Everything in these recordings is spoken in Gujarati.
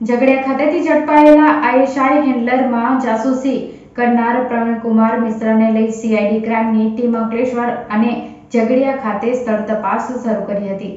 ઝઘડિયા ખાતેથી ઝડપાયેલા આઈએસઆઈ હેન્ડલરમાં જાસૂસી કરનાર પ્રવીણકુમાર મિશ્રાને લઈ સીઆઈડી ક્રાઇમની ટીમ અંકલેશ્વર અને ઝઘડિયા ખાતે સ્થળ તપાસ શરૂ કરી હતી.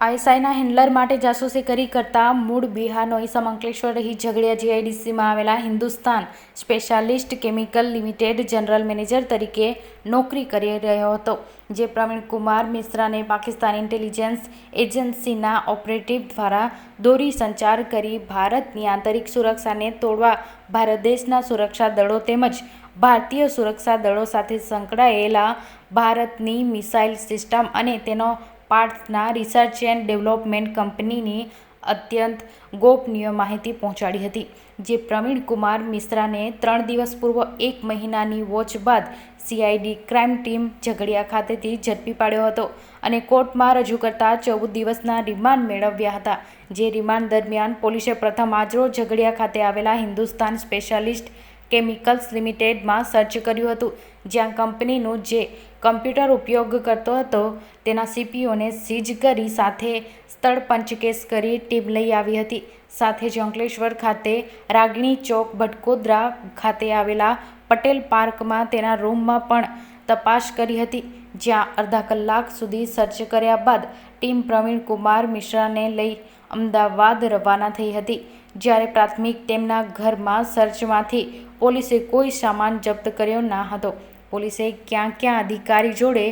આઈએસઆઈના હેન્ડલર માટે જાસૂસી કરી કરતા મૂળ બિહારનો ઈસમ અંકલેશ્વર રહી ઝઘડિયા જીઆઈડીસીમાં આવેલા Hindustan specialist chemical limited general manager તરીકે નોકરી કરી રહ્યો હતો, જે પ્રવીણ કુમાર મિશ્રાને પાકિસ્તાન ઇન્ટેલિજન્સ એજન્સીના ઓપરેટિવ દ્વારા દોરી સંચાર કરી ભારતની આંતરિક સુરક્ષાને તોડવા ભારત દેશના સુરક્ષા દળો તેમજ ભારતીય સુરક્ષા દળો સાથે સંકળાયેલા ભારતની મિસાઇલ સિસ્ટમ અને તેનો પાર્ટ્સના રિસર્ચ એન્ડ ડેવલપમેન્ટ કંપનીની અત્યંત ગોપનીય માહિતી પહોંચાડી હતી, જે પ્રવીણ કુમાર મિશ્રાને ત્રણ દિવસ પૂર્વ એક મહિનાની વોચ બાદ સીઆઈડી ક્રાઇમ ટીમ ઝઘડિયા ખાતેથી ઝડપી પાડ્યો હતો અને કોર્ટમાં રજૂ કરતા ચૌદ દિવસના રિમાન્ડ મેળવ્યા હતા, જે રિમાન્ડ દરમિયાન પોલીસે પ્રથમ આજરોજ ઝઘડિયા ખાતે આવેલા હિન્દુસ્તાન સ્પેશિયાલિસ્ટ કેમિકલ્સ લિમિટેડમાં સર્ચ કર્યું હતું, જ્યાં કંપનીનું જે કમ્પ્યુટર ઉપયોગ કરતો હતો, તેના સીપીઓને સીઝ કરી સાથે સ્થળ પંચકેસ કરી ટીમ લઈ આવી હતી. સાથે જ અંકલેશ્વર ખાતે રાગણી ચોક ભટકોદરા ખાતે આવેલા પટેલ પાર્કમાં તેના રૂમમાં પણ તપાસ કરી હતી, જ્યાં અડધા કલાક સુધી સર્ચ કર્યા બાદ ટીમ પ્રવીણ કુમાર મિશ્રાને લઈ અમદાવાદ રવાના થઈ હતી. જ્યારે પ્રાથમિક તેમના ઘરમાં સર્ચમાંથી પોલીસે કોઈ સામાન જપ્ત કર્યો ના હતો. પોલીસે ક્યાં ક્યાં અધિકારી જોડે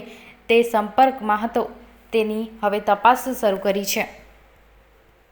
તે સંપર્કમાં હતો તેની હવે તપાસ શરૂ કરી છે.